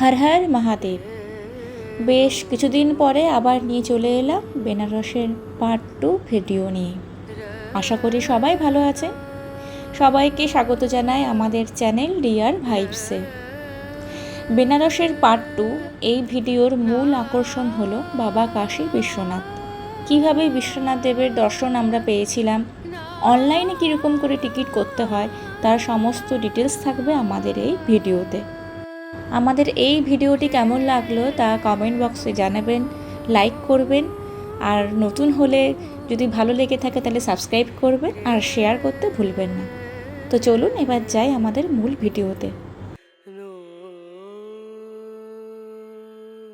হর হর মহাদেব। বেশ কিছুদিন পরে আবার নিয়ে চলে এলাম বেনারসের পার্ট টু ভিডিও নিয়ে। আশা করি সবাই ভালো আছে সবাইকে স্বাগত জানাই আমাদের চ্যানেল ডিয়ার ভাইবসে বেনারসের পার্ট টু এই ভিডিওর মূল আকর্ষণ হলো বাবা কাশী বিশ্বনাথ। কীভাবে বিশ্বনাথ দেবের দর্শন আমরা পেয়েছিলাম অনলাইনে কীরকম করে টিকিট করতে হয়, তার সমস্ত ডিটেলস থাকবে আমাদের এই ভিডিওতে আমাদের এই ভিডিওটি কেমন লাগল তা কমেন্ট বক্সে জানাবেন লাইক করবেন, আর নতুন হলে যদি ভালো লেগে থাকে তাহলে সাবস্ক্রাইব করবেন আর শেয়ার করতে ভুলবেন না। তো চলুন এবার যাই আমাদের মূল ভিডিওতে।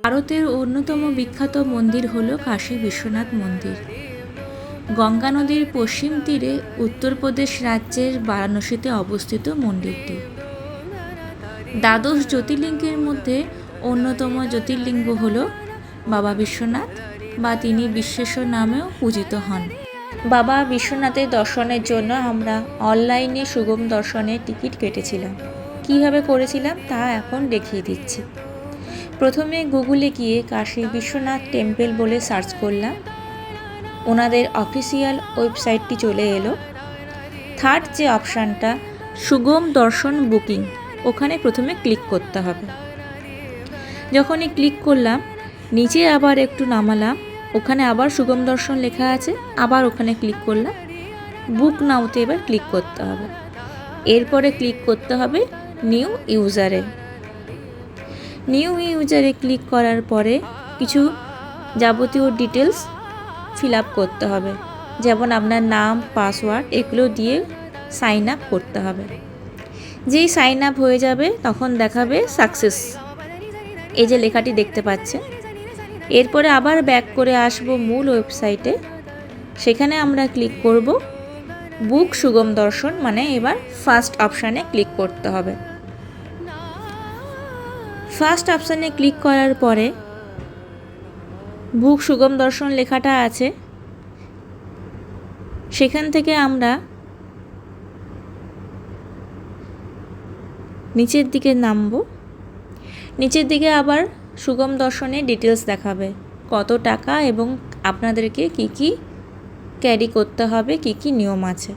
ভারতের অন্যতম বিখ্যাত মন্দির হল কাশী বিশ্বনাথ মন্দির। গঙ্গা নদীর পশ্চিম তীরে উত্তরপ্রদেশ রাজ্যের বারাণসীতে অবস্থিত মন্দিরটি। দ্বাদশ জ্যোতির্লিঙ্গের মধ্যে অন্যতম জ্যোতির্লিঙ্গ হল বাবা বিশ্বনাথ বা তিনি বিশ্বেশ্বর নামেও পূজিত হন। বাবা বিশ্বনাথের দর্শনের জন্য আমরা অনলাইনে সুগম দর্শনের টিকিট কেটেছিলাম। কীভাবে করেছিলাম তা এখন দেখিয়ে দিচ্ছি। প্রথমে গুগলে গিয়ে কাশী বিশ্বনাথ টেম্পল বলে সার্চ করলাম। ওনাদের অফিসিয়াল ওয়েবসাইটটি চলে এলো। থার্ড যে অপশানটা, সুগম দর্শন বুকিং। ওখানে প্রথমে ক্লিক করতে হবে। যখনই ক্লিক করলাম, নিচে আবার একটু নামালাম, ওখানে আবার সুগম দর্শন লেখা আছে, আবার ওখানে ক্লিক করলাম। বুক নাওতে এবার ক্লিক করতে হবে। এরপরে ক্লিক করতে হবে নিউ ইউজারে। নিউ ইউজারে ক্লিক করার পরে কিছু যাবতীয় ডিটেলস ফিল আপ করতে হবে। যেমন আপনার নাম, পাসওয়ার্ড, এগুলো দিয়ে সাইন আপ করতে হবে। যেই সাইন আপ হয়ে যাবে, তখন দেখাবে সাকসেস এই যে লেখাটি দেখতে পাচ্ছেন। এরপরে আবার ব্যাক করে আসব মূল ওয়েবসাইটে সেখানে আমরা ক্লিক করব। বুক সুগম দর্শন মানে এবার ফার্স্ট অপশানে ক্লিক করতে হবে। ফার্স্ট অপশানে ক্লিক করার পরে বুক সুগম দর্শন লেখাটা আছে। সেখান থেকে আমরা নিচের দিকে নামব। নিচের দিকে আবার সুগম দর্শনে ডিটেলস দেখাবে। কত টাকা এবং আপনাদেরকে কি কি ক্যারি করতে হবে, কি কি নিয়ম আছে।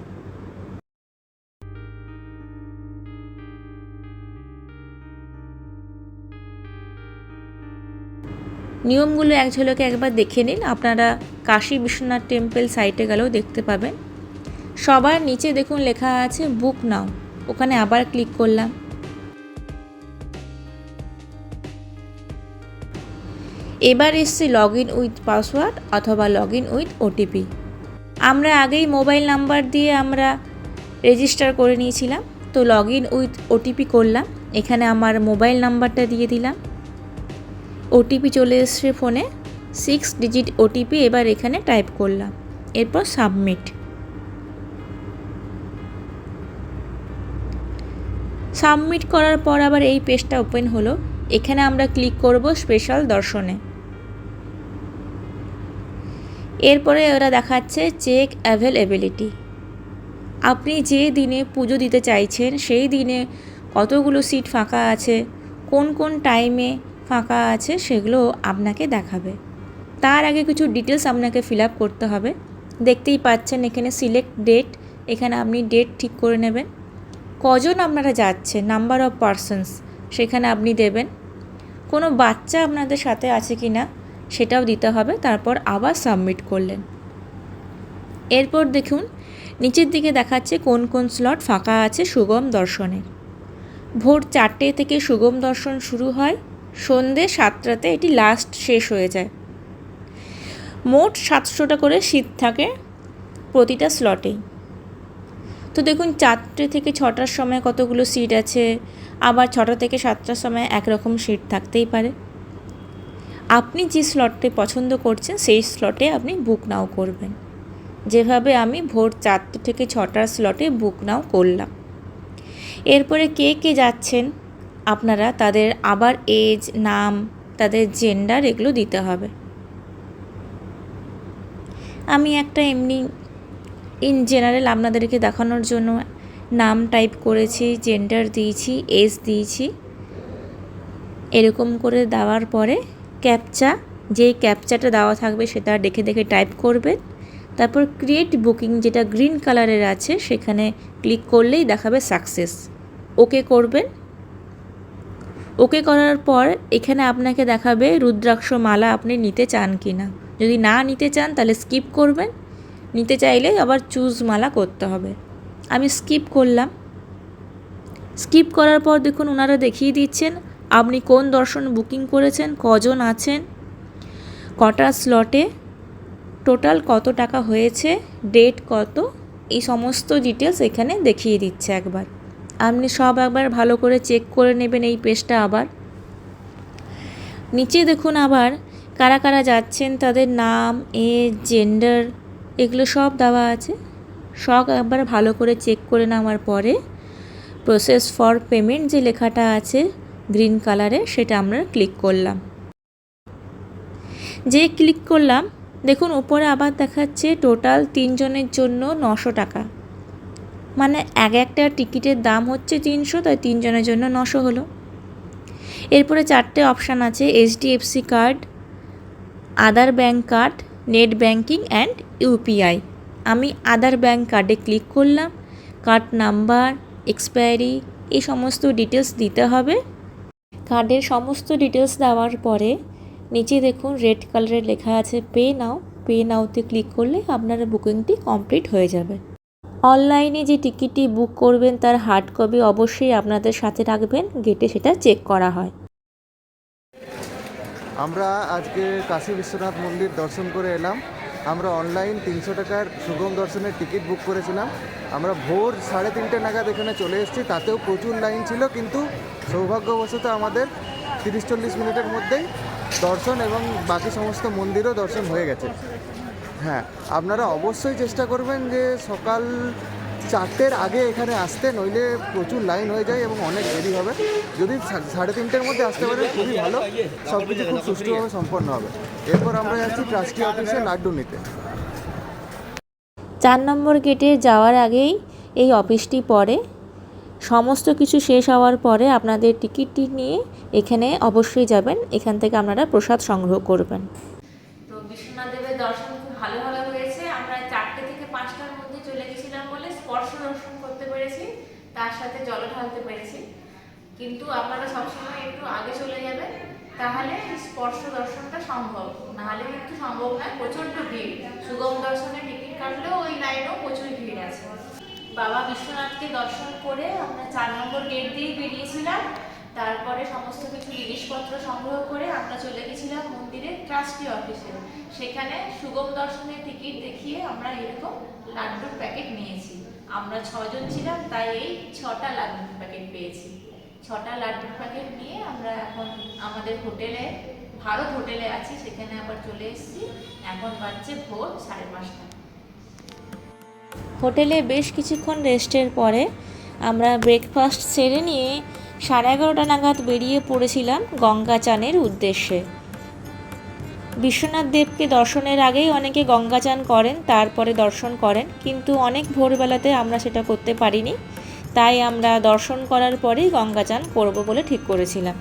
নিয়মগুলো এক ঝলকে একবার দেখে নিন। আপনারা কাশী বিশ্বনাথ টেম্পল সাইটে গেলেও দেখতে পাবেন। সবার নিচে দেখুন লেখা আছে বুক নাও ওখানে আবার ক্লিক করলাম। এবার এসছে লগ ইন উইথ পাসওয়ার্ড অথবা লগ ইন উইথ ওটিপি আমরা আগেই মোবাইল নাম্বার দিয়ে আমরা রেজিস্টার করে নিয়েছিলাম, তো লগ ইন উইথ ওটিপি করলাম, এখানে আমার মোবাইল নাম্বারটা দিয়ে দিলাম। ওটিপি চলে এসছে ফোনে সিক্স ডিজিট ওটিপি এবার এখানে টাইপ করলাম, এরপর সাবমিট সাবমিট করার পর আবার এই পেজটা ওপেন হলো, এখানে আমরা ক্লিক করব স্পেশাল দর্শনে। এরপরে ওরা দেখাচ্ছে চেক অ্যাভেলেবিলিটি। আপনি যে দিনে পুজো দিতে চাইছেন, সেই দিনে কতগুলো সিট ফাঁকা আছে, কোন কোন টাইমে ফাঁকা আছে, সেগুলো আপনাকে দেখাবে। তার আগে কিছু ডিটেলস আপনাকে ফিল আপ করতে হবে। দেখতেই পাচ্ছেন এখানে সিলেক্ট ডেট, এখানে আপনি ডেট ঠিক করে নেবেন। কজন আপনারা যাচ্ছে নাম্বার অফ পারসনস, সেখানে আপনি দেবেন। কোনো বাচ্চা আপনাদের সাথে আছে কি না সেটাও দিতে হবে, তারপর আবার সাবমিট করলেন। এরপর দেখুন, নিচের দিকে দেখাচ্ছে কোন কোন স্লট ফাঁকা আছে সুগম দর্শনে। ভোর চারটে থেকে সুগম দর্শন শুরু হয়, সন্ধে সাতটাতে এটি লাস্ট শেষ হয়ে যায়। মোট সাতশোটা করে সিট থাকে প্রতিটা স্লটেই তো দেখুন, চারটে থেকে ছটার সময় কতগুলো সিট আছে, আবার ছটা থেকে সাতটার সময় একরকম সিট থাকতেই পারে। আপনি যে স্লটটি পছন্দ করছেন, সেই স্লটে আপনি বুক নাও করবেন। যেভাবে আমি ভোর চারটে থেকে ছটার স্লটে বুক নাও করলাম। এরপরে কে কে যাচ্ছেন, আপনারা তাদের আবার এজ নাম, তাদের জেন্ডার এগুলো দিতে হবে। আমি একটা এমনি ইন জেনারেল আপনাদেরকে দেখানোর জন্য নাম টাইপ করেছি জেন্ডার দিয়েছি এজ দিয়েছি। এরকম করে দেওয়ার পরে ক্যাপচা, যেই ক্যাপচাটা দেওয়া থাকবে সেটা দেখে দেখে টাইপ করবেন। তারপর ক্রিয়েট বুকিং যেটা গ্রিন কালারের আছে, সেখানে ক্লিক করলেই দেখাবে সাকসেস ওকে করবেন। ওকে করার পর এখানে আপনাকে দেখাবে রুদ্রাক্ষ মালা আপনি নিতে চান কি না যদি না নিতে চান তাহলে স্কিপ করবেন। নিতে চাইলে আবার চুজ মালা করতে হবে। আমি স্কিপ করলাম। স্কিপ করার পর দেখুন ওনারা দেখিয়ে দিচ্ছেন আপনি কোন দর্শন বুকিং করেছেন? কজন আছেন? কটা স্লটে? টোটাল কত টাকা হয়েছে? ডেট কত? এই সমস্ত ডিটেলস এখানে দেখিয়ে দিচ্ছে একবার। আপনি সব একবার ভালো করে চেক করে নেবেন এই পেজটা আবার। নিচে দেখুন আবার কারা কারা যাচ্ছেন, তাদের নাম, এজ, জেন্ডার, এগুলো সব দেওয়া আছে। সব একবার ভালো করে চেক করে নেওয়ার পরে প্রসেস ফর পেমেন্ট যে লেখাটা আছে গ্রিন কালারে সেটা আমরা ক্লিক করলাম। যে ক্লিক করলাম, দেখুন উপরে আবার দেখাচ্ছে টোটাল তিনজনের জন্য নশো টাকা। মানে এক একটা টিকিটের দাম হচ্ছে তিনশো, তাই তিনজনের জন্য নশো হলো। এরপরে চারটে অপশান আছে HDFC card, other bank card, net banking and UPI আমি আদার ব্যাঙ্ক কার্ডে ক্লিক করলাম, কার্ড নাম্বার, এক্সপায়ারি, এই সমস্ত ডিটেলস দিতে হবে। কার্ডের সমস্ত ডিটেলস দেওয়ার পরে নিচে দেখুন রেড কালারের লেখা আছে পে নাও পে নাওতে ক্লিক করলে আপনার বুকিংটি কমপ্লিট হয়ে যাবে। অনলাইনে যে টিকিটটি বুক করবেন তার হার্ড কপি অবশ্যই আপনাদের সাথে রাখবেন গেটে সেটা চেক করা হয়। আমরা আজকে কাশী বিশ্বনাথ মন্দির দর্শন করে এলাম। আমরা অনলাইন তিনশো টাকার সুগম দর্শনের টিকিট বুক করেছিলাম। আমরা ভোর সাড়ে তিনটে নাগাদ এখানে চলে এসেছি, তাতেও প্রচুর লাইন ছিল, কিন্তু সৌভাগ্যবশত আমাদের তিরিশ চল্লিশ মিনিটের মধ্যেই দর্শন এবং বাকি সমস্ত মন্দিরও দর্শন হয়ে গেছে। হ্যাঁ আপনারা অবশ্যই চেষ্টা করবেন যে সকাল চারটের আগে এখানে আসতে নইলে প্রচুর লাইন হয়ে যায় এবং অনেক দেরি হবে। যদি সাড়ে তিনটের মধ্যে আসতে পারেন খুবই ভালো। সব কিছু খুব সুষ্ঠুভাবে সম্পন্ন হবে। এরপর আমরা যাচ্ছি ট্রাস্টি অফিসে লাড্ডু নিতে চার নম্বর গেটে যাওয়ার আগেই এই অফিসটি পড়ে। সমস্ত কিছু শেষ হওয়ার পরে আপনাদের টিকিটটি নিয়ে এখানে অবশ্যই যাবেন। এখান থেকে আপনারা প্রসাদ সংগ্রহ করবেন। তো বিশ্বনাথ দেবের দর্শন খুব ভালো ভালো হয়েছে আমরা চারটে থেকে পাঁচটার মধ্যে চলে গেছিলাম বলে স্পর্শ দর্শন করতে পেরেছি তার ঢালতে পেরেছি। কিন্তু আপনারা সবসময় একটু আগে চলে যাবেন, তাহলে স্পর্শ দর্শনটা সম্ভব। নাহলে কিন্তু সম্ভব নয়, প্রচণ্ড ভিড়। সুগম দর্শনে টিকিট কাটলেও ওই লাইনেও প্রচুর ভিড় আছে। বাবা বিশ্বনাথকে দর্শন করে আমরা চার নম্বর গেট দিয়েই বেরিয়েছিলাম। তারপরে সমস্ত কিছু জিনিসপত্র সংগ্রহ করে আমরা চলে গেছিলাম মন্দিরের ট্রাস্টি অফিসে। সেখানে সুগম দর্শনের টিকিট দেখিয়ে আমরা এরকম লাড্ডুর প্যাকেট নিয়েছি। আমরা ছজন ছিলাম, তাই এই ছটা লাড্ডুর প্যাকেট পেয়েছি। ছটা লাড্ডুর প্যাকেট নিয়ে আমরা এখন আমাদের হোটেলে, ভারত হোটেলে আছি, সেখানে আবার চলে এসেছি। এখন বাজছে ভোর সাড়ে পাঁচটা। হোটেলে বেশ কিছুক্ষণ রেস্টের পরে আমরা ব্রেকফাস্ট সেরে নিয়ে সাড়ে এগারোটা নাগাদ বেরিয়ে পড়েছিলাম গঙ্গা চানের উদ্দেশ্যে। বিশ্বনাথ দেবকে দর্শনের আগেই অনেকে গঙ্গা চান করেন, তারপরে দর্শন করেন। কিন্তু অনেক ভোরবেলাতে আমরা সেটা করতে পারিনি। তাই আমরা দর্শন করার পরেই গঙ্গা চান করব বলে ঠিক করেছিলাম।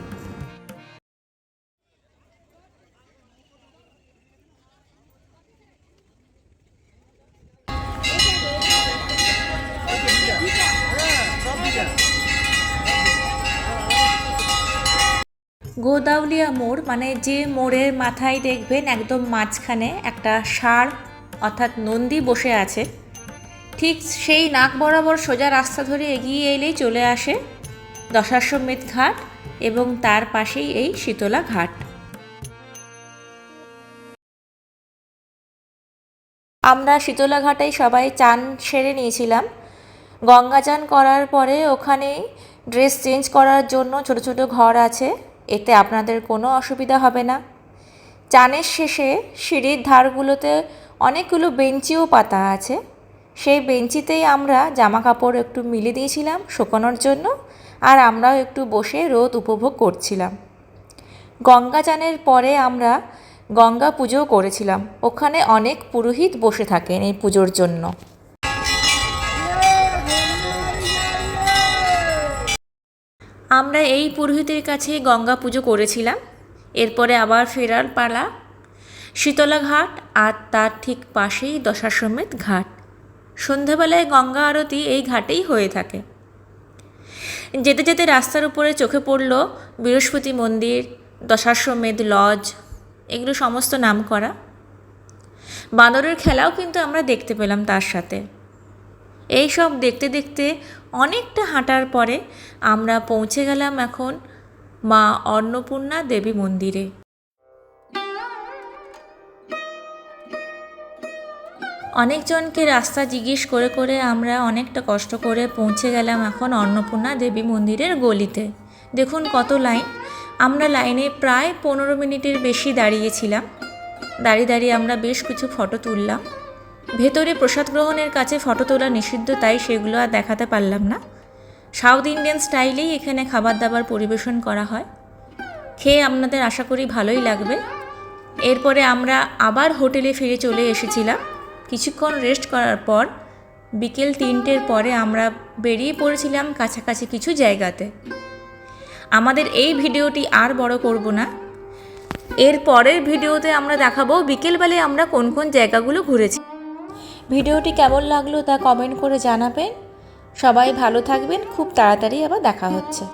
গোদাউলিয়া মোড় মানে যে মোড়ের মাথায় দেখবেন একদম মাঝখানে একটা ষাঁড়, অর্থাৎ নন্দী বসে আছে। ঠিক সেই নাক বরাবর সোজা রাস্তা ধরে এগিয়ে এলেই চলে আসে দশাশ্বমেধ ঘাট এবং তার পাশেই এই শীতলা ঘাট। আমরা শীতলা ঘাটেই সবাই চান সেরে নিয়েছিলাম। গঙ্গা চান করার পরে ওখানেই ড্রেস চেঞ্জ করার জন্য ছোট ছোট ঘর আছে। এতে আপনাদের কোনো অসুবিধা হবে না। চানের শেষে সিঁড়ির ধারগুলোতে অনেকগুলো বেঞ্চিও পাতা আছে। সেই বেঞ্চিতেই আমরা জামা কাপড় একটু মিলে দিয়েছিলাম শুকানোর জন্য, আর আমরাও একটু বসে রোদ উপভোগ করছিলাম। গঙ্গা চানের পরে আমরা গঙ্গা পুজো করেছিলাম। ওখানে অনেক পুরোহিত বসে থাকেন এই পুজোর জন্য। আমরা এই পুরোহিতের কাছে গঙ্গা পুজো করেছিলাম। এরপরে আবার ফেরার পালা। শীতলা ঘাট আর তার ঠিক পাশেই দশাশ্বমেধ ঘাট। সন্ধ্যাবেলায় গঙ্গা আরতি এই ঘাটেই হয়ে থাকে। যেতে যেতে রাস্তার উপরে চোখে পড়ল বৃহস্পতি মন্দির, দশাশ্বমেধ লজ, এগুলো সমস্ত নাম করা বাঁদরের খেলাও কিন্তু আমরা দেখতে পেলাম তার সাথে। এই সব দেখতে দেখতে অনেকটা হাঁটার পরে আমরা পৌঁছে গেলাম এখন মা অন্নপূর্ণা দেবী মন্দিরে। অনেকজনকে রাস্তা জিজ্ঞেস করে করে আমরা অনেকটা কষ্ট করে পৌঁছে গেলাম এখন অন্নপূর্ণা দেবী মন্দিরের গলিতে। দেখুন কত লাইন। আমরা লাইনে প্রায় পনেরো মিনিটের বেশি দাঁড়িয়েছিলাম দাঁড়িয়ে দাঁড়িয়ে আমরা বেশ কিছু ফটো তুললাম। ভেতরে প্রসাদ গ্রহণের কাছে ফটো তোলা নিষিদ্ধ, তাই সেগুলো আর দেখাতে পারলাম না। সাউথ ইন্ডিয়ান স্টাইলেই এখানে খাবার দাবার পরিবেশন করা হয়। খেয়ে আপনাদের আশা করি ভালোই লাগবে। এরপরে আমরা আবার হোটেলে ফিরে চলে এসেছিলাম। কিছুক্ষণ রেস্ট করার পর বিকেল তিনটের পরে আমরা বেরিয়ে পড়েছিলাম কাছাকাছি কিছু জায়গাতে। আমাদের এই ভিডিওটি আর বড় করব না। এর পরের ভিডিওতে আমরা দেখাবো বিকেলবেলায় আমরা কোন কোন জায়গাগুলো ঘুরেছি। ভিডিওটি কেমন লাগল তা কমেন্ট করে জানাবেন। সবাই ভালো থাকবেন, খুব তাড়াতাড়ি আবার দেখা হচ্ছে।